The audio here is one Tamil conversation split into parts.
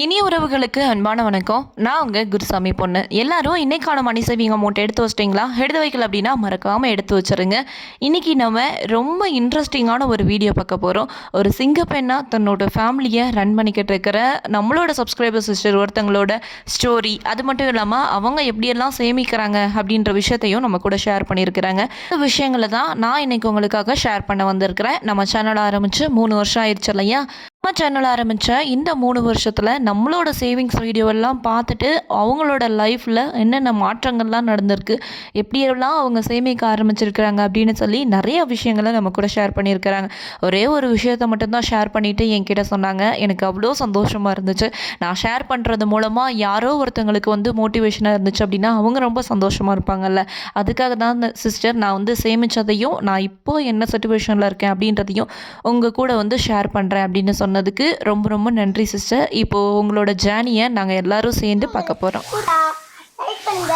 இனிய உறவுகளுக்கு அன்பான வணக்கம். நான் உங்கள் குருசாமி பொண்ணு. எல்லாரும் இன்னைக்கான மணி சேவிங் அமௌண்ட் எடுத்து வச்சிட்டிங்களா? எடுத்து வைக்கல அப்படின்னா மறக்காமல் எடுத்து வச்சிருங்க. இன்னைக்கு நம்ம ரொம்ப இன்ட்ரெஸ்டிங்கான ஒரு வீடியோ பார்க்க போகிறோம் ஒரு சிங்கப்பெண்ணா தன்னோட ஃபேமிலியை ரன் பண்ணிக்கிட்டு இருக்கிற நம்மளோட சப்ஸ்கிரைபர் சிஸ்டர் ஒருத்தங்களோட ஸ்டோரி அது மட்டும் இல்லாமல் அவங்க எப்படியெல்லாம் சேமிக்கிறாங்க அப்படின்ற விஷயத்தையும் நம்ம கூட ஷேர் பண்ணியிருக்கிறாங்க. இந்த விஷயங்களை தான் நான் இன்றைக்கி உங்களுக்காக ஷேர் பண்ண வந்திருக்கிறேன். நம்ம சேனல் ஆரம்பித்து மூணு வருஷம் ஆயிடுச்சு இல்லையா? நம்ம சேனல் ஆரம்பித்த இந்த மூணு வருஷத்தில் நம்மளோட சேவிங்ஸ் வீடியோவெல்லாம் பார்த்துட்டு அவங்களோட லைஃப்பில் என்னென்ன மாற்றங்கள்லாம் நடந்திருக்கு எப்படியெல்லாம் அவங்க சேமிக்க ஆரம்பிச்சிருக்கிறாங்க அப்படின்னு சொல்லி நிறைய விஷயங்களை நம்ம கூட ஷேர் பண்ணியிருக்கிறாங்க. ஒரே ஒரு விஷயத்த மட்டும்தான் ஷேர் பண்ணிவிட்டு என்கிட்ட சொன்னாங்க. எனக்கு அவ்வளோ சந்தோஷமாக இருந்துச்சு. நான் ஷேர் பண்ணுறது மூலமாக யாரோ ஒருத்தங்களுக்கு வந்து மோட்டிவேஷனாக இருந்துச்சு அப்படின்னா அவங்க ரொம்ப சந்தோஷமாக இருப்பாங்கல்ல. அதுக்காக தான் சிஸ்டர் நான் வந்து சேமித்ததையும் நான் இப்போது என்ன சுச்சுவேஷனில் இருக்கேன் அப்படின்றதையும் உங்கள் கூட வந்து ஷேர் பண்ணுறேன் அப்படின்னு சொன்னதுக்கு ரொம்ப ரொம்ப நன்றி சிஸ்டர் இப்போது உங்களோட ஜேர்னியை நாங்கள் எல்லாரும் சேர்ந்து பார்க்க போகிறோம் லைக் பண்ணுங்க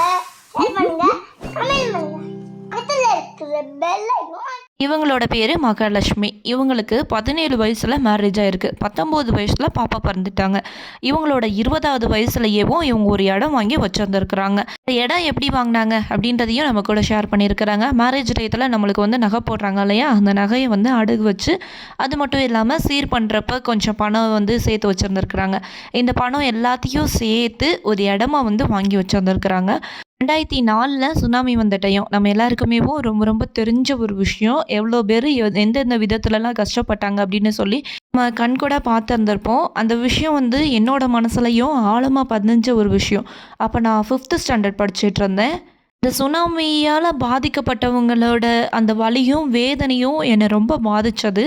ஷேர் பண்ணுங்க கமெண்ட் பண்ணுங்க. பக்கத்துல இருக்கிற பெல் ஐகான் இவங்களோட பேர் மகாலட்சுமி. இவங்களுக்கு பதினேழு வயசில் மேரேஜ் ஆயிருக்கு. பத்தொம்போது வயசில் பாப்பா பிறந்துட்டாங்க. இவங்களோட இருபதாவது வயசுலயேவும் இவங்க ஒரு இடம் வாங்கி வச்சுருந்துருக்குறாங்க. இந்த இடம் எப்படி வாங்கினாங்க அப்படின்றதையும் நம்ம கூட ஷேர் பண்ணியிருக்கிறாங்க. மேரேஜ் டயத்தில் நம்மளுக்கு வந்து நகை போடுறாங்க இல்லையா? அந்த நகையை வந்து அடகு வச்சு அது மட்டும் இல்லாமல் சீர் பண்ணுறப்ப கொஞ்சம் பணம் வந்து சேர்த்து வச்சுருந்துருக்குறாங்க. இந்த பணம் எல்லாத்தையும் சேர்த்து ஒரு இடமா வந்து வாங்கி வச்சுருந்துருக்குறாங்க. ரெண்டாயிரத்தி நாலில் சுனாமி வந்த டைம் நம்ம எல்லாருக்குமே ரொம்ப ரொம்ப தெரிஞ்ச ஒரு விஷயம். எவ்வளோ பேர் எந்தெந்த விதத்துலலாம் கஷ்டப்பட்டாங்க அப்படின்னு சொல்லி நம்ம கண்கூட பார்த்துருந்துருப்போம். அந்த விஷயம் வந்து என்னோட மனசுலையும் ஆழமாக பதிஞ்ச ஒரு விஷயம். அப்போ நான் ஃபிஃப்த்து ஸ்டாண்டர்ட் படிச்சுட்டு இருந்தேன். இந்த சுனாமியால் பாதிக்கப்பட்டவங்களோட அந்த வலியும் வேதனையும் என்னை ரொம்ப பாதித்தது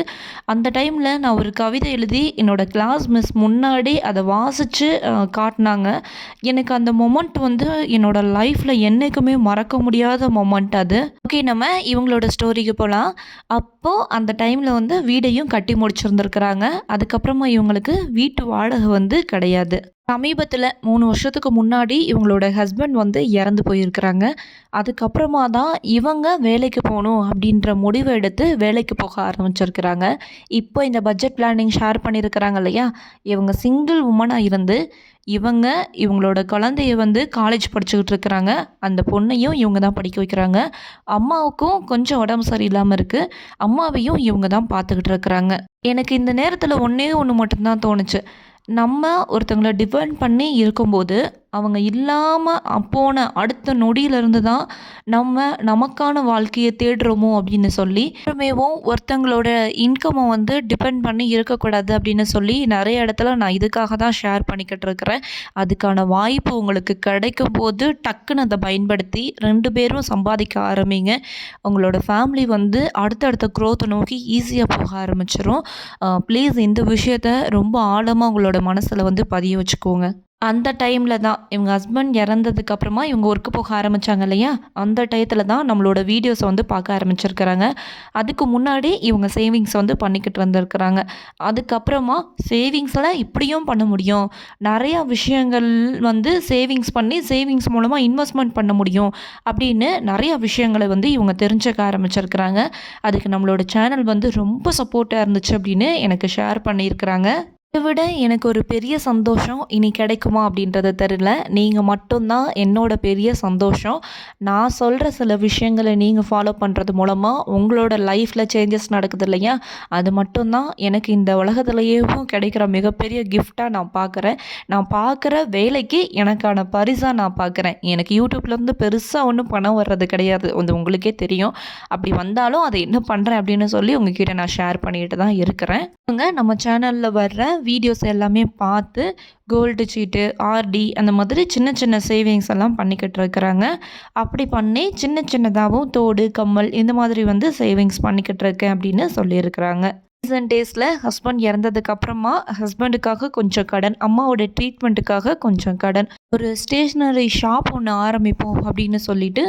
அந்த டைமில் நான் ஒரு கவிதை எழுதி என்னோட கிளாஸ் மிஸ் முன்னாடி அதை வாசித்து காட்டினாங்க. எனக்கு அந்த மொமெண்ட் வந்து என்னோட லைஃப்பில் என்றைக்குமே மறக்க முடியாத மொமெண்ட் அது. ஓகே நம்ம இவங்களோட ஸ்டோரிக்கு போகலாம் அப்போது அந்த டைமில் வந்து வீடையும் கட்டி முடிச்சிருந்துருக்குறாங்க. அதுக்கப்புறமா இவங்களுக்கு வீட்டு வாடகை வந்து கிடையாது. சமீபத்தில் மூணு வருஷத்துக்கு முன்னாடி இவங்களோட ஹஸ்பண்ட் வந்து இறந்து போயிருக்கிறாங்க. அதுக்கப்புறமா தான் இவங்க வேலைக்கு போகணும் அப்படின்ற முடிவை எடுத்து வேலைக்கு போக ஆரம்பிச்சிருக்கிறாங்க. இப்போ இந்த பட்ஜெட் பிளானிங் ஷேர் பண்ணியிருக்கிறாங்க இல்லையா? இவங்க சிங்கிள் உமனாக இருந்து இவங்க இவங்களோட குழந்தைய வந்து காலேஜ் படிச்சுக்கிட்டு இருக்கிறாங்க. அந்த பொண்ணையும் இவங்க தான் படிக்க வைக்கிறாங்க. அம்மாவுக்கும் கொஞ்சம் உடம்பு சரியில்லாமல் இருக்குது அம்மாவையும் இவங்க தான் பார்த்துக்கிட்டு இருக்கிறாங்க. எனக்கு இந்த நேரத்தில் ஒன்றே ஒன்று மட்டும்தான் தோணுச்சு. நம்ம ஒருத்தவங்கள டிபெண்ட் பண்ணி இருக்கும்போது அவங்க இல்லாமல் போன அடுத்த நொடியிலிருந்து தான் நம்ம நமக்கான வாழ்க்கையை தேடுறோமோ அப்படின்னு சொல்லி மேவும் ஒருத்தங்களோட இன்கம்மை வந்து டிபெண்ட் பண்ணி இருக்கக்கூடாது அப்படின்னு சொல்லி நிறைய இடத்துல நான் இதுக்காக தான் ஷேர் பண்ணிக்கிட்டு இருக்கிறேன். அதுக்கான வாய்ப்பு உங்களுக்கு கிடைக்கும் போது டக்குன்னு அதை பயன்படுத்தி ரெண்டு பேரும் சம்பாதிக்க ஆரம்பிங்க. உங்களோட ஃபேமிலி வந்து அடுத்தடுத்த க்ரோத்தை நோக்கி ஈஸியாக போக ஆரம்பிச்சிடும் ப்ளீஸ் இந்த விஷயத்த ரொம்ப ஆழமாக உங்களோட மனசில் வந்து பதிய வச்சுக்கோங்க. அந்த டைமில் தான் இவங்க ஹஸ்பண்ட் இறந்ததுக்கு அப்புறமா இவங்க ஒர்க்கு போக ஆரம்பித்தாங்க இல்லையா? அந்த டயத்தில் தான் நம்மளோட வீடியோஸை வந்து பார்க்க ஆரம்பிச்சிருக்கிறாங்க. அதுக்கு முன்னாடி இவங்க சேவிங்ஸ் வந்து பண்ணிக்கிட்டு வந்திருக்கிறாங்க. அதுக்கப்புறமா சேவிங்ஸில் இப்படியும் பண்ண முடியும். நிறையா விஷயங்கள் வந்து சேவிங்ஸ் பண்ணி சேவிங்ஸ் மூலமாக இன்வெஸ்ட்மெண்ட் பண்ண முடியும் அப்படின்னு நிறையா விஷயங்களை வந்து இவங்க தெரிஞ்சுக்க ஆரம்பிச்சிருக்கிறாங்க. அதுக்கு நம்மளோட சேனல் வந்து ரொம்ப சப்போர்ட்டாக இருந்துச்சு அப்படின்னு எனக்கு ஷேர் பண்ணியிருக்கிறாங்க. இதை விட எனக்கு ஒரு பெரிய சந்தோஷம் இனி கிடைக்குமா அப்படின்றத தெரில நீங்கள் மட்டும்தான் என்னோட பெரிய சந்தோஷம். நான் சொல்கிற சில விஷயங்களை நீங்கள் ஃபாலோ பண்ணுறது மூலமாக உங்களோட லைஃப்பில் சேஞ்சஸ் நடக்குது இல்லையா? அது மட்டும்தான் எனக்கு இந்த உலகத்துலேயும் கிடைக்கிற மிகப்பெரிய கிஃப்டாக நான் பார்க்குறேன். நான் பார்க்குற வேலைக்கு எனக்கான பரிசாக நான் பார்க்குறேன். எனக்கு யூடியூப்லேருந்து பெருசாக ஒன்றும் பணம் வர்றது கிடையாது. அது உங்களுக்கே தெரியும். அப்படி வந்தாலும் அதை என்ன பண்ணுறேன் அப்படின்னு சொல்லி உங்ககிட்ட நான் ஷேர் பண்ணிட்டு தான் இருக்கிறேன். அவங்க நம்ம சேனலில் வர்ற வீடியோஸ் எல்லாமே பார்த்து கோல்டு சீட்டு ஆர்டி அந்த மாதிரி சின்ன சின்ன சேவிங்ஸ் எல்லாம் பண்ணிக்கிட்டு இருக்கிறாங்க அப்படி பண்ணி சின்ன சின்னதாகவும் தோடு கம்மல் இந்த மாதிரி வந்து சேவிங்ஸ் பண்ணிக்கிட்டு இருக்கேன் அப்படின்னு சொல்லியிருக்கிறாங்க. ரீசன்ட் டேஸில் ஹஸ்பண்ட் இறந்ததுக்கு அப்புறமா ஹஸ்பண்டுக்காக கொஞ்சம் கடன் அம்மாவோட ட்ரீட்மெண்ட்டுக்காக கொஞ்சம் கடன். ஒரு ஸ்டேஷ்னரி ஷாப் ஒன்று ஆரம்பிப்போம் அப்படின்னு சொல்லிட்டு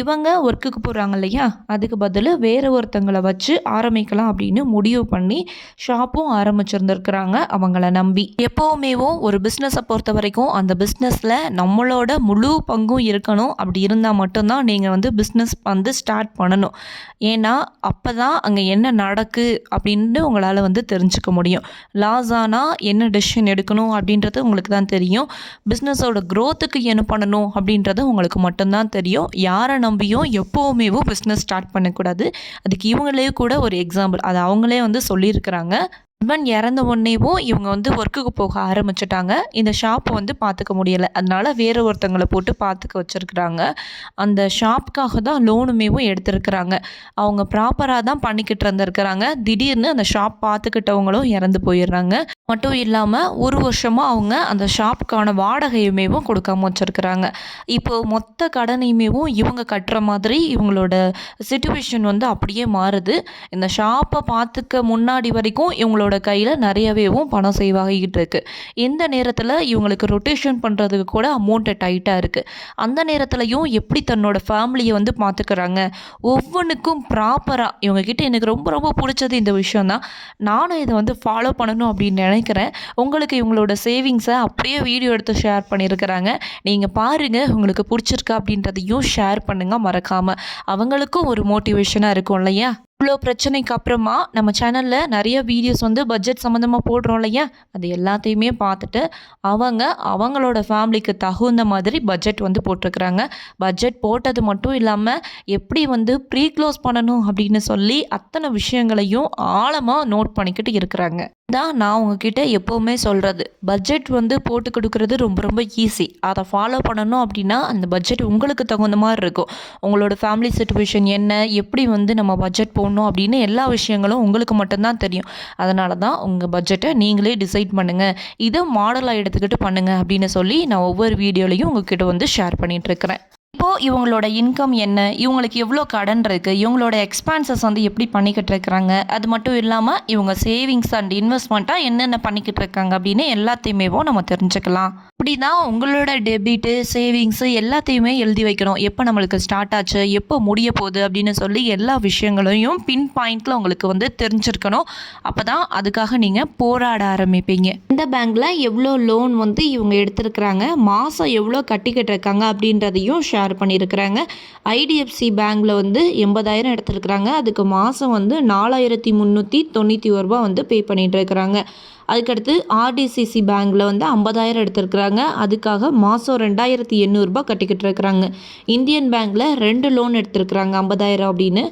இவங்க ஒர்க்குக்கு போகிறாங்க இல்லையா? அதுக்கு பதில் வேறு ஒருத்தங்களை வச்சு ஆரம்பிக்கலாம் அப்படின்னு முடிவு பண்ணி ஷாப்பும் ஆரம்பிச்சிருந்துருக்குறாங்க அவங்கள நம்பி. எப்போவுமேவும் ஒரு பிஸ்னஸை பொறுத்த வரைக்கும் அந்த பிஸ்னஸில் நம்மளோட முழு பங்கும் இருக்கணும். அப்படி இருந்தால் மட்டும்தான் நீங்கள் வந்து பிஸ்னஸ் வந்து ஸ்டார்ட் பண்ணணும். ஏன்னா அப்போ தான் அங்கே என்ன நடக்கு அப்படின்னு உங்களால் வந்து தெரிஞ்சுக்க முடியும். லாஸ் ஆனால் என்ன டெசிஷன் எடுக்கணும் அப்படின்றது உங்களுக்கு தான் தெரியும். பிஸ்னஸோட க்ரோத்துக்கு என்ன பண்ணணும் அப்படின்றது உங்களுக்கு மட்டும்தான் தெரியும். யாரை நம்பியும் எப்போவுமேவும் பிஸ்னஸ் ஸ்டார்ட் பண்ணக்கூடாது. அதுக்கு இவங்களே கூட ஒரு எக்ஸாம்பிள் அது அவங்களே வந்து சொல்லியிருக்கிறாங்க. ஹஸ்பண்ட் இறந்த உடனேவும் இவங்க வந்து ஒர்க்குக்கு போக ஆரம்பிச்சிட்டாங்க. இந்த ஷாப்பை வந்து பார்த்துக்க முடியலை. அதனால வேறு ஒருத்தங்களை போட்டு பார்த்துக்க வச்சுருக்குறாங்க. அந்த ஷாப்புக்காக தான் லோனுமேவும் எடுத்திருக்கிறாங்க. அவங்க ப்ராப்பராக தான் பண்ணிக்கிட்டு இருந்திருக்கிறாங்க. திடீர்னு அந்த ஷாப் பார்த்துக்கிட்டவங்களும் இறந்து போயிடுறாங்க. மட்டும் இல்லாமல் ஒரு வருஷமாக அவங்க அந்த ஷாப்புக்கான வாடகையுமேவும் கொடுக்காம வச்சுருக்குறாங்க. இப்போது மொத்த கடனையுமேவும் இவங்க கட்டுற மாதிரி இவங்களோட சுச்சுவேஷன் வந்து அப்படியே மாறுது. இந்த ஷாப்பை பார்த்துக்க முன்னாடி வரைக்கும் இவங்களோட கையில் நிறையவேவும் பணம் சேவ் இருக்குது இந்த நேரத்தில் இவங்களுக்கு ரொட்டேஷன் பண்ணுறதுக்கு கூட அமௌண்ட்டு டைட்டாக இருக்குது அந்த நேரத்துலையும் எப்படி தன்னோட ஃபேமிலியை வந்து பார்த்துக்கிறாங்க? ஒவ்வொன்றுக்கும் ப்ராப்பராக இவங்கக்கிட்ட எனக்கு ரொம்ப ரொம்ப பிடிச்சது இந்த விஷயம் தான் நானும் இதை வந்து ஃபாலோ பண்ணணும் அப்படின்னு நினைக்கிறேன். உங்களுக்கு இவங்களோட சேவிங்ஸை அப்படியே வீடியோ எடுத்து ஷேர் பண்ணியிருக்கிறாங்க நீங்கள் பாருங்கள் உங்களுக்கு பிடிச்சிருக்கா அப்படின்றதையும் ஷேர் பண்ணுங்கள் மறக்காமல் அவங்களுக்கும் ஒரு மோட்டிவேஷனாக இருக்கும் இல்லையா? இவ்வளோ பிரச்சனைக்கு அப்புறமா நம்ம சேனலில் நிறைய வீடியோஸ் வந்து பட்ஜெட் சம்மந்தமாக போடுறோம் இல்லையா? அது எல்லாத்தையுமே பார்த்துட்டு அவங்க அவங்களோட ஃபேமிலிக்கு தகுந்த மாதிரி பட்ஜெட் வந்து போட்டிருக்கிறாங்க. பட்ஜெட் போட்டது மட்டும் இல்லாமல் எப்படி வந்து ப்ரீ க்ளோஸ் பண்ணணும் அப்படின்னு சொல்லி அத்தனை விஷயங்களையும் ஆழமாக நோட் பண்ணிக்கிட்டு இருக்கிறாங்க. தான் நான் உங்ககிட்ட எப்போவுமே சொல்கிறது பட்ஜெட் வந்து போட்டு கொடுக்குறது ரொம்ப ரொம்ப ஈஸி அதை ஃபாலோ பண்ணணும் அப்படின்னா அந்த பட்ஜெட் உங்களுக்கு தகுந்த மாதிரி இருக்கும். உங்களோட ஃபேமிலி சுச்சுவேஷன் என்ன எப்படி வந்து நம்ம பட்ஜெட் போடணும் அப்படின்னு எல்லா விஷயங்களும் உங்களுக்கு மட்டும்தான் தெரியும். அதனால தான் உங்கள் பட்ஜெட்டை நீங்களே டிசைட் பண்ணுங்கள் இதை மாடலாக எடுத்துக்கிட்டு பண்ணுங்கள் அப்படின்னு சொல்லி நான் ஒவ்வொரு வீடியோலையும் உங்ககிட்ட வந்து ஷேர் பண்ணிகிட்ருக்கிறேன் இப்போது இவங்களோட இன்கம் என்ன? இவங்களுக்கு எவ்வளோ கடன் இருக்குது இவங்களோட எக்ஸ்பான்சஸ் வந்து எப்படி பண்ணிக்கிட்டு இருக்கிறாங்க? அது மட்டும் இல்லாமல் இவங்க சேவிங்ஸ் அண்ட் இன்வெஸ்ட்மெண்ட்டாக என்னென்ன பண்ணிக்கிட்டு இருக்காங்க அப்படின்னு எல்லாத்தையுமே நம்ம தெரிஞ்சுக்கலாம். இப்படி தான் உங்களோட டெபிட்டு சேவிங்ஸு எல்லாத்தையுமே எழுதி வைக்கணும். எப்போ நம்மளுக்கு ஸ்டார்ட் ஆச்சு? எப்போ முடிய போகுது? அப்படின்னு சொல்லி எல்லா விஷயங்களையும் பின் பாயிண்டில் உங்களுக்கு வந்து தெரிஞ்சிருக்கணும். அப்போ தான் அதுக்காக நீங்கள் போராட ஆரம்பிப்பீங்க. இந்த பேங்க்கில் எவ்வளோ லோன் வந்து இவங்க எடுத்திருக்கிறாங்க? மாதம் எவ்வளோ கட்டிக்கிட்டு இருக்காங்க? அப்படின்றதையும் ஷேர் பண்ணியிருக்கிறாங்க. ஐடிஎஃப்சி பேங்க்கில் வந்து எண்பதாயிரம் எடுத்திருக்கிறாங்க. அதுக்கு மாதம் வந்து நாலாயிரத்தி முந்நூற்றி தொண்ணூற்றி ஒரு ரூபா வந்து பே பண்ணிட்டு இருக்கிறாங்க. அதுக்கடுத்து ஆர்டிசிசி பேங்க்கில் வந்து ஐம்பதாயிரம் எடுத்திருக்கிறாங்க. அதுக்காக மாதம் ரெண்டாயிரத்தி எண்ணூறுபா கட்டிக்கிட்டு இருக்கிறாங்க இந்தியன் பேங்க்கில் ரெண்டு லோன் எடுத்திருக்கிறாங்க ஐம்பதாயிரம் அப்படின்னு.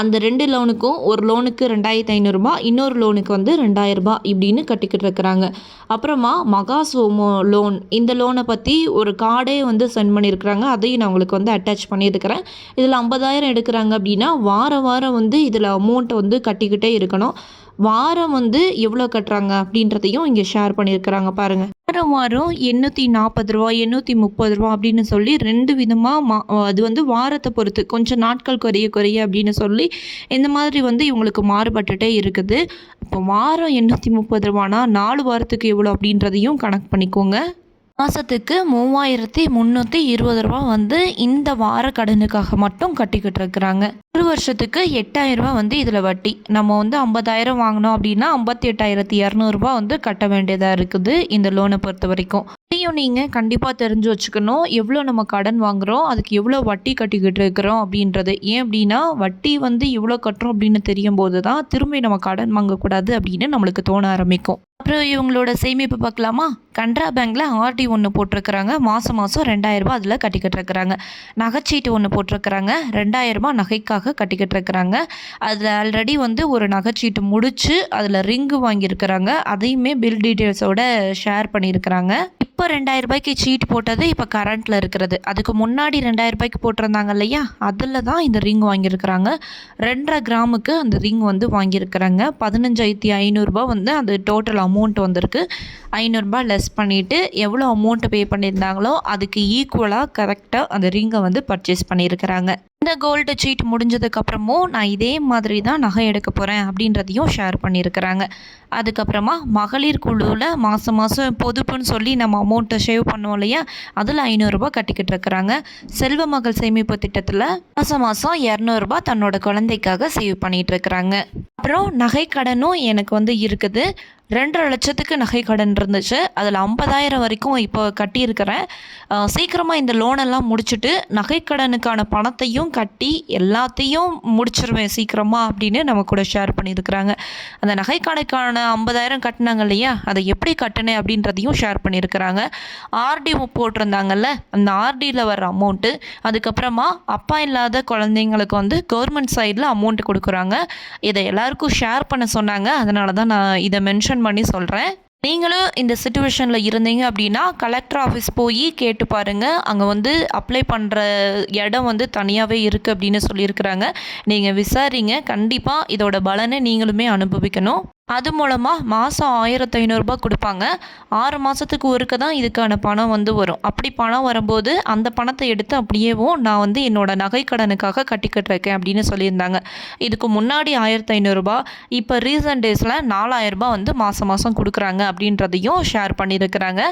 அந்த ரெண்டு லோனுக்கும் ஒரு லோனுக்கு ரெண்டாயிரத்தி ஐநூறுரூபா இன்னொரு லோனுக்கு வந்து ரெண்டாயிரரூபா இப்படின்னு கட்டிக்கிட்டு இருக்கிறாங்க அப்புறமா மகா சோமோ லோன் இந்த லோனை பற்றி ஒரு கார்டே வந்து சென்ட் பண்ணியிருக்கிறாங்க. அதையும் நான் உங்களுக்கு வந்து அட்டாச் பண்ணியிருக்கிறேன். இதில் ஐம்பதாயிரம் எடுக்கிறாங்க அப்படின்னா வாரம் வாரம் வந்து இதில் அமௌண்ட்டை வந்து கட்டிக்கிட்டே இருக்கணும். வாரம் வந்து எவ்வளோ கட்டுறாங்க அப்படின்றதையும் இங்கே ஷேர் பண்ணியிருக்கிறாங்க பாருங்கள் வாரம் வாரம் எண்ணூற்றி நாற்பது ரூபா எண்ணூற்றி முப்பது ரூபா அப்படின்னு சொல்லி ரெண்டு விதமாக மா அது வந்து வாரத்தை பொறுத்து கொஞ்சம் நாட்கள் குறைய குறைய அப்படின்னு சொல்லி இந்த மாதிரி வந்து இவங்களுக்கு மாறுபட்டுட்டே இருக்குது. இப்போ வாரம் எண்ணூற்றி முப்பது ரூபானா நாலு வாரத்துக்கு எவ்வளோ அப்படின்றதையும் கணக்கு பண்ணிக்கோங்க. மாதத்துக்கு மூவாயிரத்தி முந்நூற்றி இருபது ரூபா வந்து இந்த வார கடனுக்காக மட்டும் கட்டிக்கிட்டு இருக்கிறாங்க. ஒரு வருஷத்துக்கு எட்டாயிரம் ரூபா வந்து இதில் வட்டி. நம்ம வந்து ஐம்பதாயிரம் வாங்கினோம் அப்படின்னா ஐம்பத்தி எட்டாயிரத்தி இரநூறுபா வந்து கட்ட வேண்டியதாக இருக்குது இந்த லோனை பொறுத்த வரைக்கும். இதையும் நீங்கள் கண்டிப்பாக தெரிஞ்சு வச்சுக்கணும். எவ்வளோ நம்ம கடன் வாங்குகிறோம் அதுக்கு எவ்வளோ வட்டி கட்டிக்கிட்டு இருக்கிறோம் அப்படின்றது. ஏன் அப்படின்னா வட்டி வந்து எவ்வளோ கட்டுறோம் அப்படின்னு தெரியும் போது தான் திரும்பி நம்ம கடன் வாங்கக்கூடாது அப்படின்னு நம்மளுக்கு தோண ஆரம்பிக்கும். அப்புறம் இவங்களோட சேமிப்பு பார்க்கலாமா? கனரா பேங்க்கில் ஆர்டி ஒன்று போட்டிருக்கிறாங்க. மாதம் மாதம் ரெண்டாயிரரூபா அதில் கட்டிக்கிட்டு இருக்கிறாங்க நகைச்சீட்டு ஒன்று போட்டிருக்கிறாங்க. ரெண்டாயிரரூபா நகைக்காக கட்டிக்கிட்டு இருக்கிறாங்க அதில் ஆல்ரெடி வந்து ஒரு நகைச்சீட்டு முடித்து அதில் ரிங்கு வாங்கியிருக்கிறாங்க. அதையுமே பில் டீட்டெயில்ஸோட ஷேர் பண்ணியிருக்கிறாங்க. இப்போ ரெண்டாயிரம் ரூபாய்க்கு சீட் போட்டது இப்போ கரண்ட்டில் இருக்கிறது. அதுக்கு முன்னாடி ரெண்டாயிரம் ரூபாய்க்கு போட்டிருந்தாங்க இல்லையா? அதில் தான் இந்த ரிங் வாங்கியிருக்கிறாங்க. ரெண்டரை கிராமுக்கு அந்த ரிங் வந்து வாங்கியிருக்கிறாங்க. பதினஞ்சாயிரத்தி ஐநூறுரூபா வந்து அந்த டோட்டல் அமௌண்ட் வந்திருக்கு. ஐநூறுரூபா லெஸ் பண்ணிவிட்டு எவ்வளோ அமௌண்ட்டு பே பண்ணியிருந்தாங்களோ அதுக்கு ஈக்குவலாக கரெக்டாக அந்த ரிங்கை வந்து பர்ச்சேஸ் பண்ணியிருக்கிறாங்க. இந்த கோல்டு சீட் முடிஞ்சதுக்கப்புறமும் நான் இதே மாதிரி தான் நகை எடுக்க போகிறேன் அப்படின்றதையும் ஷேர் பண்ணியிருக்கிறாங்க. அதுக்கப்புறமா மகளிர் குழுவில் மாதம் மாதம் பொதுப்புன்னு சொல்லி நம்ம அமௌண்ட்டை சேவ் பண்ணுவோம் இல்லையா? அதில் ஐநூறுரூபா கட்டிக்கிட்டு இருக்கிறாங்க. செல்வ மகள் சேமிப்பு திட்டத்தில் மாதம் மாதம் இரநூறுபா தன்னோட குழந்தைக்காக சேவ் பண்ணிகிட்டு இருக்கிறாங்க. அப்புறம் நகை கடனும் எனக்கு வந்து இருக்குது. ரெண்டரை லட்சத்துக்கு நகை கடன் இருந்துச்சு. அதில் ஐம்பதாயிரம் வரைக்கும் இப்போ கட்டியிருக்கிறேன். சீக்கிரமாக இந்த லோனெல்லாம் முடிச்சுட்டு நகைக்கடனுக்கான பணத்தையும் கட்டி எல்லாத்தையும் முடிச்சிருவேன் சீக்கிரமாக அப்படின்னு நம்ம கூட ஷேர் பண்ணியிருக்கிறாங்க. அந்த நகைக்கடைக்கான ஐம்பதாயிரம் கட்டினாங்க இல்லையா? அதை எப்படி கட்டினேன் அப்படின்றதையும் ஷேர் பண்ணியிருக்கிறாங்க. ஆர்டி போட்டிருந்தாங்கல்ல? அந்த ஆர்டியில் வர அமௌண்ட்டு அதுக்கப்புறமா அப்பா இல்லாத குழந்தைங்களுக்கு வந்து கவர்மெண்ட் சைடில் அமௌண்ட் கொடுக்குறாங்க. இதை எல்லாருக்கும் ஷேர் பண்ண சொன்னாங்க. அதனால தான் நான் இதை மென்ஷன் பண்ணி சொல்கிறேன் நீங்களும் இந்த சுச்சுவேஷனில் இருந்தீங்க அப்படின்னா கலெக்டர் ஆஃபீஸ் போய் கேட்டு பாருங்கள் அங்கே வந்து அப்ளை பண்ணுற இடம் வந்து தனியாகவே இருக்குது அப்படின்னு சொல்லியிருக்கிறாங்க. நீங்கள் விசாரிங்க. கண்டிப்பாக இதோட பலனை நீங்களுமே அனுபவிக்கணும். அது மூலமாக மாதம் ஆயிரத்து ஐநூறுரூபா கொடுப்பாங்க. ஆறு மாதத்துக்கு ஒருக்க தான் இதுக்கான பணம் வந்து வரும். அப்படி பணம் வரும்போது அந்த பணத்தை எடுத்து அப்படியேவும் நான் வந்து என்னோடய நகைக்கடனுக்காக கட்டிக்கிட்டு இருக்கேன் அப்படின்னு சொல்லியிருந்தாங்க. இதுக்கு முன்னாடி ஆயிரத்தி ஐநூறுரூபா இப்போ ரீசன்ட் டேஸில் நாலாயிரரூபா வந்து மாதம் மாதம் கொடுக்குறாங்க அப்படின்றதையும் ஷேர் பண்ணியிருக்கிறாங்க.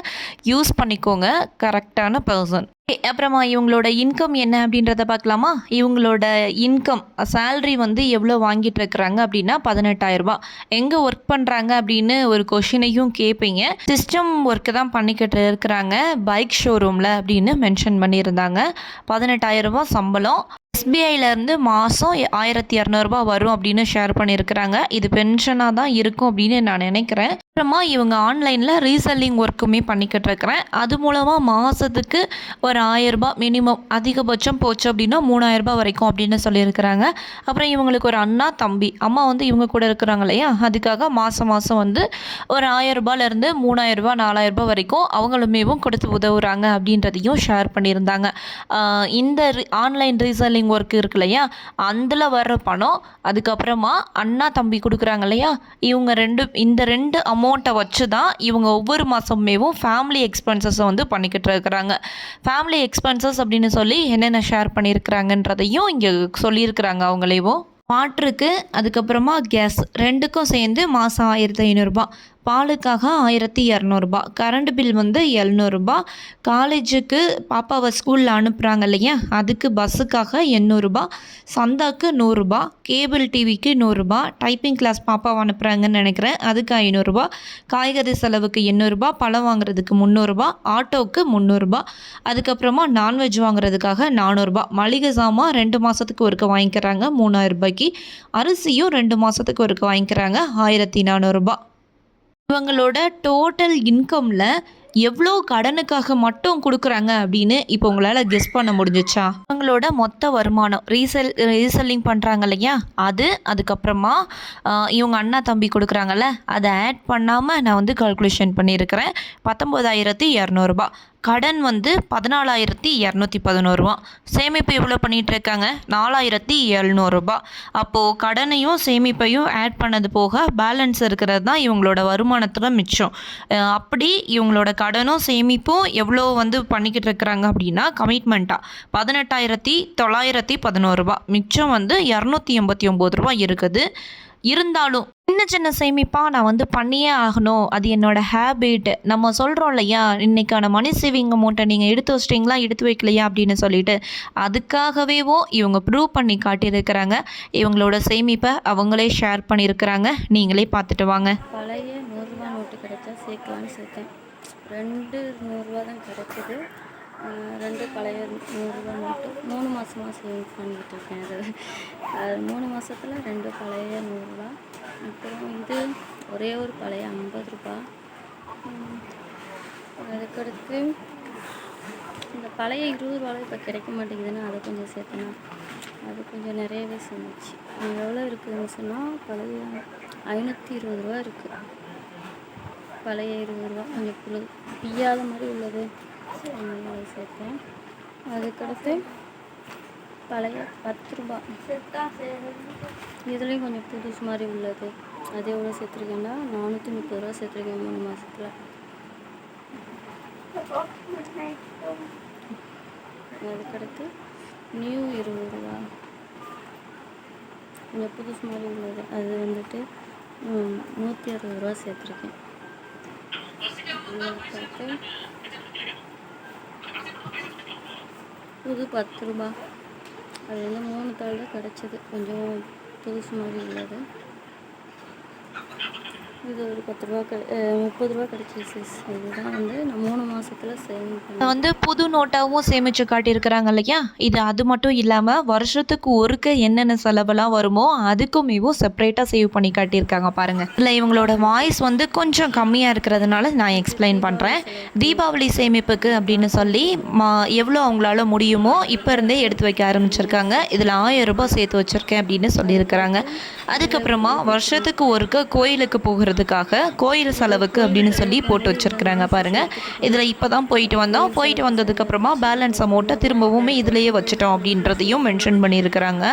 யூஸ் பண்ணிக்கோங்க. கரெக்டான பர்சன் அப்புறமா இவங்களோட இன்கம் என்ன அப்படின்றத பார்க்கலாமா? இவங்களோட இன்கம் சேல்ரி வந்து எவ்வளோ வாங்கிட்டு இருக்கிறாங்க அப்படின்னா பதினெட்டாயிரரூபா எங்கே ஒர்க் பண்ணுறாங்க அப்படின்னு ஒரு கொஷினையும் கேட்பீங்க சிஸ்டம் ஒர்க்கு தான் பண்ணிக்கிட்டு இருக்கிறாங்க. பைக் ஷோரூமில் அப்படின்னு மென்ஷன் பண்ணியிருந்தாங்க. பதினெட்டாயிரரூபா சம்பளம். எஸ்பிஐலேருந்து மாதம் ஆயிரத்தி இரநூறுபா வரும் அப்படின்னு ஷேர் பண்ணியிருக்கிறாங்க. இது பென்ஷனாக தான் இருக்கும் அப்படின்னு நான் நினைக்கிறேன். அப்புறமா இவங்க ஆன்லைனில் ரீசெல்லிங் ஒர்க்குமே பண்ணிக்கிட்டு இருக்கிறேன். அது மூலமாக மாதத்துக்கு ஒரு ஆயரூபா மினிமம் அதிகபட்சம் போச்சு அப்படின்னா மூணாயிரரூபா வரைக்கும் அப்படின்னு சொல்லியிருக்கிறாங்க. அப்புறம் இவங்களுக்கு ஒரு அண்ணா தம்பி அம்மா வந்து இவங்க கூட இருக்கிறாங்க இல்லையா? அதுக்காக மாதம் மாதம் வந்து ஒரு ஆயரூபாலேருந்து மூணாயிரரூபா நாலாயிரரூபா வரைக்கும் அவங்களுமேவும் கொடுத்து உதவுறாங்க அப்படின்றதையும் ஷேர் பண்ணியிருந்தாங்க. இந்த ஆன்லைன் ரீசெல்லிங் ஒர்க் இருக்கு இல்லையா அதில் வர்ற பணம் அதுக்கப்புறமா அண்ணா தம்பி கொடுக்குறாங்க இல்லையா இவங்க ரெண்டு இந்த ரெண்டு அமௌண்ட்டை வச்சு தான் இவங்க ஒவ்வொரு மாதமேவும் ஃபேமிலி எக்ஸ்பென்சஸை வந்து பண்ணிக்கிட்டு இருக்கிறாங்க. ஃபேமிலி எக்ஸ்பென்சஸ் அப்படின்னு சொல்லி என்னென்ன ஷேர் பண்ணியிருக்கிறாங்கன்றதையும் இங்கே சொல்லியிருக்கிறாங்க அவங்களேவும் வாட்டருக்கு அதுக்கப்புறமா கேஸ் ரெண்டுக்கும் சேர்ந்து மாதம் ஆயிரத்தி ஐநூறுரூபா பாலுக்காக ஆயிரத்தி இரநூறுபா. கரண்ட் பில் வந்து எழுநூறுபா. காலேஜுக்கு பாப்பாவை ஸ்கூலில் அனுப்புகிறாங்க இல்லையா? அதுக்கு பஸ்ஸுக்காக எண்ணூறுபா. சந்தாக்கு நூறுரூபா கேபிள் டிவிக்கு நூறுரூபா டைப்பிங் கிளாஸ் பாப்பாவை அனுப்புகிறாங்கன்னு நினைக்கிறேன். அதுக்கு ஐநூறுரூபா காய்கறி செலவுக்கு எண்ணூறுபா. பழம் வாங்குறதுக்கு முந்நூறுரூபா ஆட்டோவுக்கு முந்நூறுரூபா அதுக்கப்புறமா நான்வெஜ் வாங்குறதுக்காக நானூறுரூபா மளிகை சாமான் ரெண்டு மாதத்துக்கு ஒருக்க வாங்கிக்கிறாங்க மூணாயிரம் ரூபாய்க்கு. அரிசியும் ரெண்டு மாதத்துக்கு ஒருக்க வாங்கிக்கிறாங்க ஆயிரத்தி நானூறுரூபா இவங்களோட டோட்டல் இன்கமில் எவ்வளோ கடனுக்காக மட்டும் கொடுக்குறாங்க அப்படின்னு இப்போ உங்களால் கெஸ் பண்ண முடிஞ்சிச்சா? இவங்களோட மொத்த வருமானம் ரீசெல் ரீசெல்லிங் பண்ணுறாங்க இல்லையா? அது அதுக்கப்புறமா இவங்க அண்ணா தம்பி கொடுக்குறாங்கல்ல அதை ஆட் பண்ணாமல் நான் வந்து கால்குலேஷன் பண்ணியிருக்கிறேன். பத்தொம்போதாயிரத்தி இரநூறுபா. கடன் வந்து பதினாலாயிரத்தி இரநூத்தி பதினோருபா சேமிப்பு எவ்வளோ பண்ணிகிட்டு இருக்காங்க நாலாயிரத்தி எழுநூறுபா அப்போது கடனையும் சேமிப்பையும் ஆட் பண்ணது போக பேலன்ஸ் இருக்கிறது தான் இவங்களோட வருமானத்தில் மிச்சம். அப்படி இவங்களோட கடனும் சேமிப்பும் எவ்வளோ வந்து பண்ணிக்கிட்டு இருக்கிறாங்க அப்படின்னா கமிட்மெண்ட்டாக பதினெட்டாயிரத்தி தொள்ளாயிரத்தி பதினோருபா மிச்சம் வந்து இரநூத்தி எண்பத்தி ஒம்பது ரூபா இருக்குது. இருந்தாலும் சின்ன சின்ன சேமிப்பாக நான் வந்து பண்ணியே ஆகணும். அது என்னோட ஹேபிட் நம்ம சொல்கிறோம் இல்லையா? இன்னைக்கான மணி சேவிங் அமௌண்ட்டை நீங்கள் எடுத்து வச்சிட்டிங்களா? எடுத்து வைக்கலையா? அப்படின்னு சொல்லிட்டு அதுக்காகவேவும் இவங்க ப்ரூவ் பண்ணி காட்டியிருக்கிறாங்க. இவங்களோட சேமிப்பை அவங்களே ஷேர் பண்ணியிருக்கிறாங்க. நீங்களே பார்த்துட்டு வாங்க. பழைய நூறுரூவா நோட்டு கிடைச்சா சேர்க்கலான்னு சேர்த்தேன். ரெண்டு நூறுரூவா தான் கிடைச்சிது ரெண்டு பழைய நூறுரூவா நோட்டு மூணு மாதமாக சேவ் பண்ணிக்கிட்டு இருக்கேன் அது. அது மூணு மாதத்தில் ரெண்டு பழைய நூறுரூவா. அப்புறம் வந்து ஒரே ஒரு பழைய ஐம்பது ரூபா. அதுக்கடுத்து இந்த பழைய இருபது ரூபாவில் இப்போ கிடைக்க மாட்டேங்குதுன்னா அதை கொஞ்சம் சேர்த்தனா அது கொஞ்சம் நிறையவே சேர்ந்துச்சு எவ்வளோ இருக்குதுன்னு சொன்னால் பழைய ஐநூற்றி இருபது ரூபா இருக்குது பழைய இருபது ரூபா கொஞ்சம் புழு பிய்யாத மாதிரி உள்ளது. அதனால சேர்த்தேன். அதுக்கடுத்து பழைய பத்து ரூபா. இதுலேயும் கொஞ்சம் புதுசு மாதிரி உள்ளது. அது எவ்வளோ சேர்த்துருக்கேன்னா நானூற்றி முப்பது ரூபா சேர்த்துருக்கேன். மூணு மாதத்தில் அதுக்கடுத்து நியூ இருபது ரூபா. கொஞ்சம் புதுசு மாதிரி உள்ளது. அது வந்துட்டு நூற்றி அறுபது ரூபா சேர்த்துருக்கேன். அதுக்கடுத்து புது பத்து ரூபா. அது வந்து மூணு தாள் தான் கிடச்சிது. கொஞ்சம் புதுசு மாதிரி உள்ளது. இது ஒரு பத்து ரூபா முப்பது ரூபா கிடச்சிது இதுதான் வந்து நான் மூணு மாதத்தில் சேமிப்பேன். வந்து புது நோட்டாகவும் சேமித்து காட்டியிருக்கிறாங்க இல்லையா? இது அது மட்டும் இல்லாமல் வருஷத்துக்கு ஒருக்க என்னென்ன செலவெல்லாம் வருமோ அதுக்கும் அதுக்குமேவும் செப்பரேட்டாக சேவ் பண்ணி காட்டியிருக்காங்க பாருங்கள் இல்லை இவங்களோட வாய்ஸ் வந்து கொஞ்சம் கம்மியாக இருக்கிறதுனால நான் எக்ஸ்பிளைன் பண்ணுறேன் தீபாவளி சேமிப்புக்கு அப்படின்னு சொல்லி மா எவ்வளோ அவங்களால முடியுமோ இப்போ இருந்தே எடுத்து வைக்க ஆரம்பிச்சிருக்காங்க. இதில் ஆயிரம் ரூபாய் சேர்த்து வச்சுருக்கேன் அப்படின்னு சொல்லியிருக்கிறாங்க. அதுக்கப்புறமா வருஷத்துக்கு ஒருக்க கோயிலுக்கு போகிறது போகிறதுக்காக கோயில் செலவுக்கு அப்படின்னு சொல்லி போட்டு வச்சுருக்குறாங்க பாருங்கள் இதில் இப்போ தான் போயிட்டு வந்தோம். போயிட்டு வந்ததுக்கப்புறமா பேலன்ஸ் அமௌண்ட்டை திரும்பவுமே இதுலேயே வச்சுட்டோம் அப்படின்றதையும் மென்ஷன் பண்ணியிருக்கிறாங்க.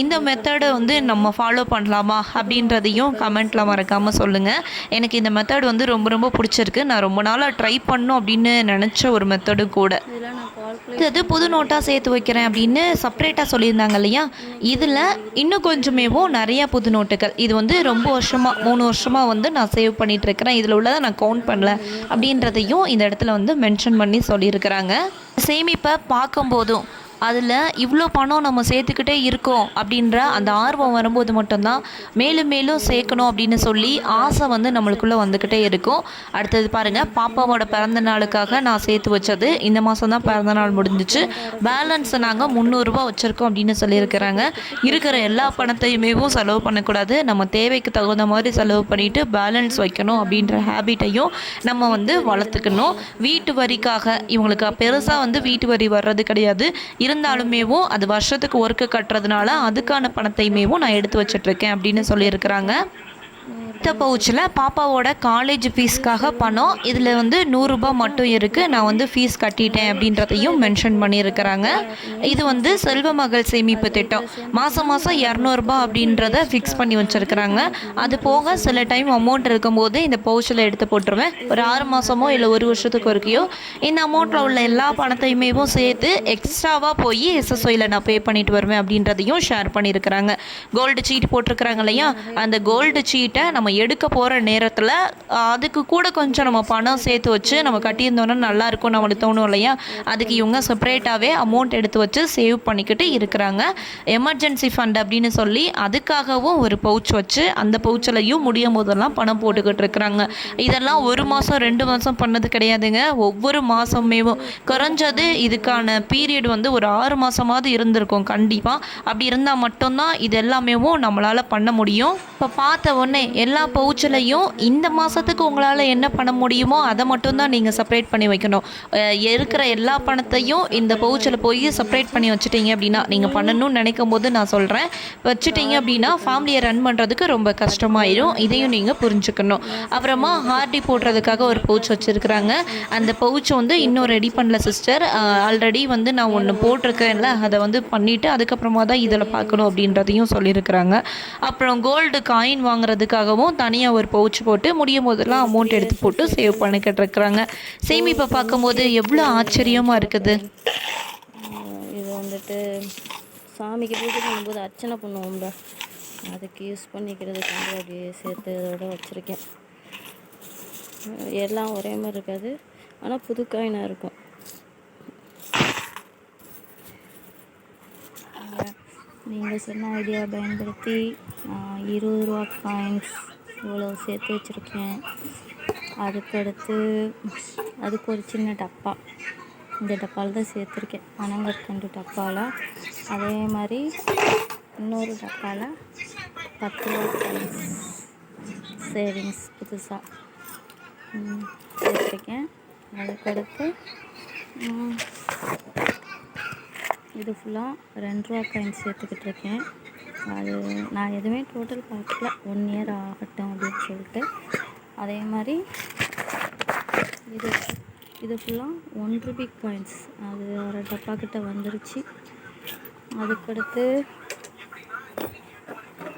இந்த மெத்தடை வந்து நம்ம ஃபாலோ பண்ணலாமா அப்படின்றதையும் கமெண்ட்டில் மறக்காமல் சொல்லுங்கள் எனக்கு இந்த மெத்தட் வந்து ரொம்ப ரொம்ப பிடிச்சிருக்கு. நான் ரொம்ப நாளாக ட்ரை பண்ணும் அப்படின்னு நினச்ச ஒரு மெத்தடும் கூட. இதெல்லாம் இது புது நோட்டாக சேர்த்து வைக்கிறேன் அப்படின்னு செப்பரேட்டாக சொல்லியிருந்தாங்க இல்லையா? இதில் இன்னும் கொஞ்சமேவும் நிறையா புது நோட்டுகள் இது வந்து ரொம்ப வருஷமாக மூணு வருஷம் வருஷமாக வந்து நான் சேவ் பண்ணிட்டு இருக்கிறேன் இதில் உள்ளதை நான் கவுண்ட் பண்ணல. அப்படின்றதையும் இந்த இடத்துல வந்து மென்ஷன் பண்ணி சொல்லியிருக்கிறாங்க. சேமிப்பை பார்க்கும்போதும் அதில் இவ்வளோ பணம் நம்ம சேர்த்துக்கிட்டே இருக்கோம் அப்படின்ற அந்த ஆர்வம் வரும்போது மட்டும்தான் மேலும் மேலும் சேர்க்கணும் அப்படின்னு சொல்லி ஆசை வந்து நம்மளுக்குள்ளே வந்துக்கிட்டே இருக்கும். அடுத்தது பாருங்கள் பாப்பாவோட பிறந்த நாளுக்காக நான் சேர்த்து வச்சது இந்த மாதம் தான் பிறந்த நாள் முடிஞ்சிச்சு. பேலன்ஸை நாங்கள் முந்நூறுரூபா வச்சுருக்கோம் அப்படின்னு சொல்லியிருக்கிறாங்க. இருக்கிற எல்லா பணத்தையுமேவும் செலவு பண்ணக்கூடாது. நம்ம தேவைக்கு தகுந்த மாதிரி செலவு பண்ணிவிட்டு பேலன்ஸ் வைக்கணும் அப்படின்ற ஹேபிட்டையும் நம்ம வந்து வளர்த்துக்கணும். வீட்டு வரிக்காக இவங்களுக்கு பெருசாக வந்து வீட்டு வரி வர்றது கிடையாது. இருந்தாலுமேவும் அது வருஷத்துக்கு ஒர்க்கு கட்டுறதுனால அதுக்கான பணத்தையுமேவும் நான் எடுத்து வச்சிட்ருக்கேன் அப்படின்னு சொல்லியிருக்கிறாங்க. அடுத்த பவுச்சில் பாப்பாவோட காலேஜ் ஃபீஸ்க்காக பணம். இதில் வந்து நூறுரூபா மட்டும் இருக்குது நான் வந்து ஃபீஸ் கட்டிட்டேன் அப்படின்றதையும் மென்ஷன் பண்ணியிருக்கிறாங்க. இது வந்து செல்வ மகள் சேமிப்பு திட்டம். மாதம் மாதம் இரநூறுபா அப்படின்றத ஃபிக்ஸ் பண்ணி வச்சுருக்கிறாங்க. அது போக சில டைம் அமௌண்ட் இருக்கும்போது இந்த பவுச்சில் எடுத்து போட்டுருவேன். ஒரு ஆறு மாதமோ இல்லை ஒரு வருஷத்துக்கு வரைக்கையோ இந்த அமௌண்ட்டில் உள்ள எல்லா பணத்தையுமேவும் சேர்த்து எக்ஸ்ட்ராவாக போய் எஸ்எஸ்ஒயில் நான் பே பண்ணிட்டு வருவேன் அப்படின்றதையும் ஷேர் பண்ணியிருக்கிறாங்க. கோல்டு சீட் போட்டிருக்கிறாங்க இல்லையா? அந்த கோல்டு சீட்டை நம்ம எடுக்க போகிற நேரத்தில் அதுக்கு கூட கொஞ்சம் நம்ம பணம் சேர்த்து வச்சு நம்ம கட்டியிருந்தோன்னா நல்லாயிருக்கும் நம்மளுக்கு தோணும் இல்லையா? அதுக்கு இவங்க செப்பரேட்டாகவே அமௌண்ட் எடுத்து வச்சு சேவ் பண்ணிக்கிட்டு இருக்கிறாங்க. எமர்ஜென்சி ஃபண்ட் அப்படின்னு சொல்லி அதுக்காகவும் ஒரு பவுச் வச்சு அந்த பவுச்சிலையும் முடியும் போதெல்லாம் பணம் போட்டுக்கிட்டு இருக்கிறாங்க. இதெல்லாம் ஒரு மாதம் ரெண்டு மாதம் பண்ணது கிடையாதுங்க. ஒவ்வொரு மாதமே குறைஞ்சது இதுக்கான பீரியட் வந்து ஒரு ஆறு மாதமாவது இருந்திருக்கும் கண்டிப்பாக அப்படி இருந்தால் மட்டும்தான் இது எல்லாமேவும் நம்மளால் பண்ண முடியும். இப்போ பார்த்த உடனே எல்லா பவுச்சிலையும் இந்த மாதத்துக்கு உங்களால் என்ன பண்ண முடியுமோ அதை மட்டும்தான் நீங்கள் செப்பரேட் பண்ணி வைக்கணும். இருக்கிற எல்லா பணத்தையும் இந்த பவுச்சில் போய் செப்பரேட் பண்ணி வச்சுட்டீங்க அப்படின்னா நீங்கள் பண்ணணும்னு நினைக்கும் போது நான் சொல்கிறேன் வச்சுட்டீங்க அப்படின்னா ஃபேமிலியை ரன் பண்ணுறதுக்கு ரொம்ப கஷ்டமாயிரும். இதையும் நீங்கள் புரிஞ்சுக்கணும். அப்புறமா ஹார்டி போடுறதுக்காக ஒரு பவுச் வச்சுருக்குறாங்க. அந்த பவுச் வந்து இன்னும் ரெடி பண்ணல சிஸ்டர் ஆல்ரெடி வந்து நான் ஒன்று போட்டிருக்கேன்ல அதை வந்து பண்ணிவிட்டு அதுக்கப்புறமா தான் இதில் பார்க்கணும் அப்படின்றதையும் சொல்லியிருக்கிறாங்க. அப்புறம் கோல்டு காயின் வாங்குறதுக்காகவும் தனியாக ஒரு பவுச் போட்டு முடியும் போதெல்லாம் அமௌண்ட் எடுத்து போட்டு சேவ் பண்ணிக்கிட்டு இருக்கிறாங்க. சேமிப்பை பார்க்கும்போது எவ்வளோ ஆச்சரியமாக இருக்குது. இது வந்துட்டு சாமிக்கு பூஜை பண்ணும்போது அர்ச்சனை பண்ணுவோம்ல அதுக்கு யூஸ் பண்ணிக்கிறதுக்காக அப்படியே சேர்த்து இதோட வச்சுருக்கேன். எல்லாம் ஒரே மாதிரி இருக்காது. ஆனால் புது காயினாக இருக்கும். நீங்கள் சொன்ன ஐடியாவை பயன்படுத்தி இருபது ரூபா காயின்ஸ் இவ்வளோ சேர்த்து வச்சுருக்கேன். அதுக்கடுத்து அதுக்கு ஒரு சின்ன டப்பா. இந்த டப்பாவில் தான் சேர்த்துருக்கேன். பனங்கற்கண்டு டப்பாவில் அதே மாதிரி இன்னொரு டப்பாவில் பத்து ரூபா சேவிங்ஸ் புதுசாக சேர்த்துருக்கேன். அதுக்கடுத்து இது ஃபுல்லாக ரெண்டு ரூபா காயின் சேர்த்துக்கிட்டு இருக்கேன். அது நான் எதுவுமே டோட்டல் பார்க்கல. ஒன் இயர் ஆகட்டும். அப்படின்னு சொல்லிட்டு அதே மாதிரி இது இது ஃபுல்லாக ஒன் ருபி காயின்ஸ் அது ஒரு டப்பா கிட்ட வந்துருச்சு. அதுக்கடுத்து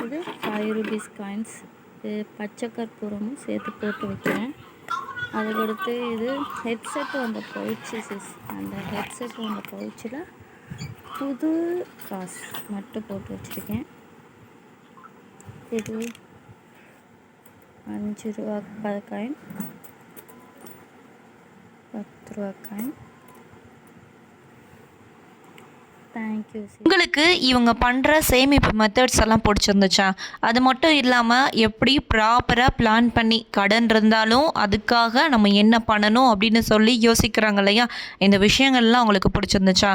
இது ஃபைவ் ருபீஸ் காயின்ஸ் இது பச்சை கற்பூரமும் சேர்த்து போட்டு வைக்கிறேன். அதுக்கடுத்து இது ஹெட்செட் வந்த பவுச்சு சிஸ் அந்த ஹெட்செட் வந்த பவுச்சில் புது காசு மட்டும் போட்டு வச்சுருக்கேன். இது அஞ்சு ரூபா காயின் பத்து ரூபா காயின் உங்களுக்கு இவங்க பண்ணுற சேமிப்பு மெத்தட்ஸ் எல்லாம் பிடிச்சிருந்துச்சா? அது மட்டும் இல்லாமல் எப்படி ப்ராப்பராக பிளான் பண்ணி கடன் இருந்தாலும் அதுக்காக நம்ம என்ன பண்ணணும் அப்படின்னு சொல்லி யோசிக்கிறாங்க இல்லையா? இந்த விஷயங்கள்லாம் உங்களுக்கு பிடிச்சிருந்துச்சா?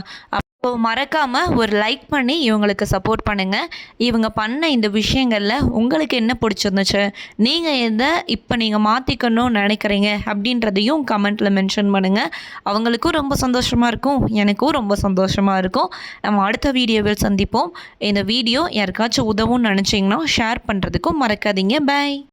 ஸோ மறக்காமல் ஒரு லைக் பண்ணி இவங்களுக்கு சப்போர்ட் பண்ணுங்கள் இவங்க பண்ண இந்த விஷயங்களில் உங்களுக்கு என்ன பிடிச்சிருந்துச்சு? நீங்கள் எதை இப்போ நீங்கள் மாற்றிக்கணும்னு நினைக்கிறீங்க? அப்படின்றதையும் கமெண்ட்டில் மென்ஷன் பண்ணுங்கள் அவங்களுக்கும் ரொம்ப சந்தோஷமாக இருக்கும். எனக்கும் ரொம்ப சந்தோஷமாக இருக்கும். நம்ம அடுத்த வீடியோவில் சந்திப்போம். இந்த வீடியோ யாருக்காச்சும் உதவும்னு நினச்சிங்கன்னா ஷேர் பண்ணுறதுக்கும் மறக்காதீங்க. பை